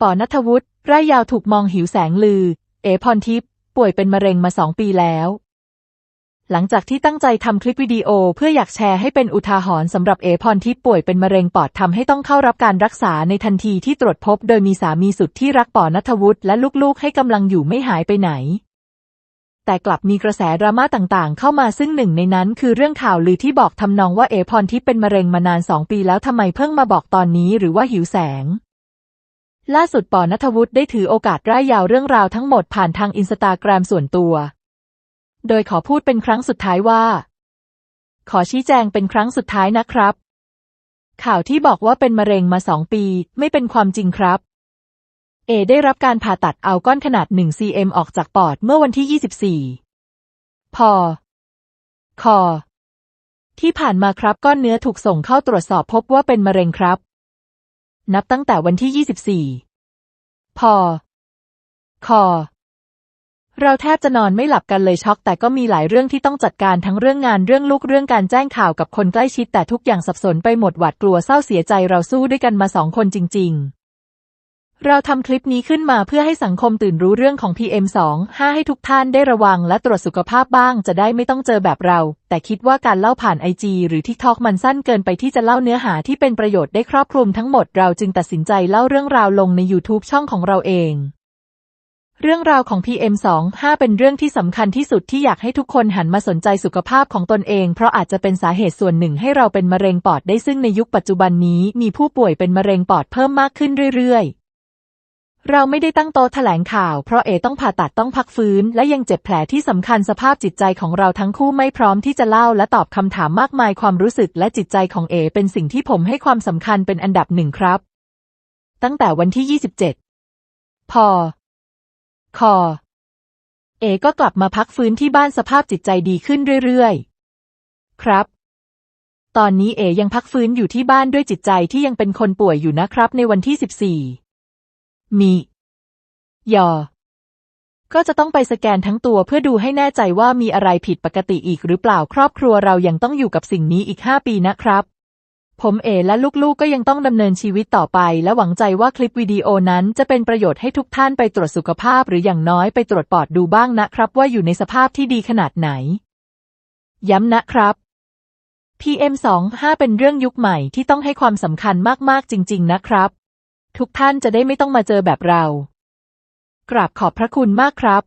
ปอนัทวุฒิไร่ยาวถูกมองหิวแสงลือ เอพรทิพย์ป่วยเป็นมะเร็งมาสองปีแล้ว หลังจากที่ตั้งใจทำคลิปวิดีโอเพื่ออยากแชร์ให้เป็นอุทาหรณ์สำหรับเอพรทิพย์ป่วยเป็นมะเร็งปอดทำให้ต้องเข้ารับการรักษาในทันทีที่ตรวจพบ โดยมีสามีสุดที่รักปอนัทวุฒิและลูกๆ ให้กำลังอยู่ไม่หายไปไหน แต่กลับมีกระแสดราม่าต่างๆ เข้ามาซึ่งหนึ่งในนั้นคือเรื่องข่าวลือที่บอกทำนองว่าเอพรทิพย์เป็นมะเร็งมานานสองปีแล้วทำไมเพิ่งมาบอกตอนนี้หรือว่าหิวแสง ล่าสุดปอนัทวุฒิได้ถือโอกาสร่ายยาวเรื่องราวทั้งหมดผ่านทางอินสตาแกรมส่วนตัว โดยขอพูดเป็นครั้งสุดท้ายว่า ขอชี้แจงเป็นครั้งสุดท้ายนะครับ ข่าวที่บอกว่าเป็นมะเร็งมาสองปี ไม่เป็นความจริงครับ เอ ได้รับการผ่าตัดเอาก้อนขนาด 1 cm ออกจากปอดเมื่อวันที่ 24 พอ คอ ที่ผ่านมาครับก้อนเนื้อถูกส่งเข้าตรวจสอบพบว่าเป็นมะเร็งครับ นับตั้งแต่วันที่ 24 พอ คอ เราแทบจะนอนไม่หลับกันเลยช็อก แต่ก็มีหลายเรื่องที่ต้องจัดการทั้งเรื่องงานเรื่องลูกเรื่องการแจ้งข่าวกับคนใกล้ชิดแต่ทุกอย่างสับสนไปหมดหวาดกลัวเศร้าเสียใจเราสู้ด้วยกันมาสองคนจริง ๆ เราทำคลิปนี้ขึ้นมาเพื่อให้สังคมตื่นรู้เรื่องของ PM2.5 ให้ทุกท่านได้ระวังและตรวจสุขภาพบ้างจะได้ไม่ต้องเจอแบบเรา แต่คิดว่าการเล่าผ่านไอจีหรือทิกทอกมันสั้นเกินไปที่จะเล่าเนื้อหาที่เป็นประโยชน์ได้ครอบคลุมทั้งหมดเราจึงตัดสินใจเล่าเรื่องราวลงใน YouTube ช่องของเราเอง เรื่องราวของ PM2.5 เป็นเรื่องที่สำคัญที่สุดที่อยากให้ทุกคนหันมาสนใจสุขภาพของตนเอง เพราะอาจจะเป็นสาเหตุส่วนหนึ่งให้เราเป็นมะเร็งปอดได้ซึ่งในยุคปัจจุบันนี้มีผู้ป่วยเป็นมะเร็งปอดเพิ่มมากขึ้นเรื่อยๆ เราไม่ได้ตั้งโต๊ะแถลงข่าว เพราะเอต้องผ่าตัดต้องพักฟื้น และยังเจ็บแผลที่สำคัญสภาพจิตใจของเราทั้งคู่ไม่พร้อมที่จะเล่าและตอบคำถามมากมายความรู้สึกและจิตใจของเอเป็นสิ่งที่ผมให้ความสำคัญเป็นอันดับหนึ่งครับ ตั้งแต่วันที่ 27 พอ คอ เอก็กลับมาพักฟื้นที่บ้านสภาพจิตใจดีขึ้นเรื่อยๆ ครับตอนนี้เอยังพักฟื้นอยู่ที่บ้านด้วยจิตใจที่ยังเป็นคนป่วยอยู่นะครับ ในวันที่ 14 มียอ ก็จะต้องไปสแกนทั้งตัวเพื่อดูให้แน่ใจว่ามีอะไรผิดปกติอีกหรือเปล่าครอบครัวเรายังต้องอยู่กับสิ่งนี้อีก5ปีนะครับผมเอและลูกๆ ก็ยังต้องดำเนินชีวิตต่อไป และหวังใจว่าคลิปวิดีโอนั้นจะเป็นประโยชน์ให้ทุกท่านไปตรวจสุขภาพ หรืออย่างน้อยไปตรวจปอดดูบ้างนะครับ ว่าอยู่ในสภาพที่ดีขนาดไหน ย้ำนะครับ PM2.5 เป็นเรื่องยุคใหม่ที่ต้องให้ความสำคัญมากๆจริง ๆ นะครับ ทุกท่านจะได้ไม่ต้องมาเจอแบบเรา กราบขอบพระคุณมากครับ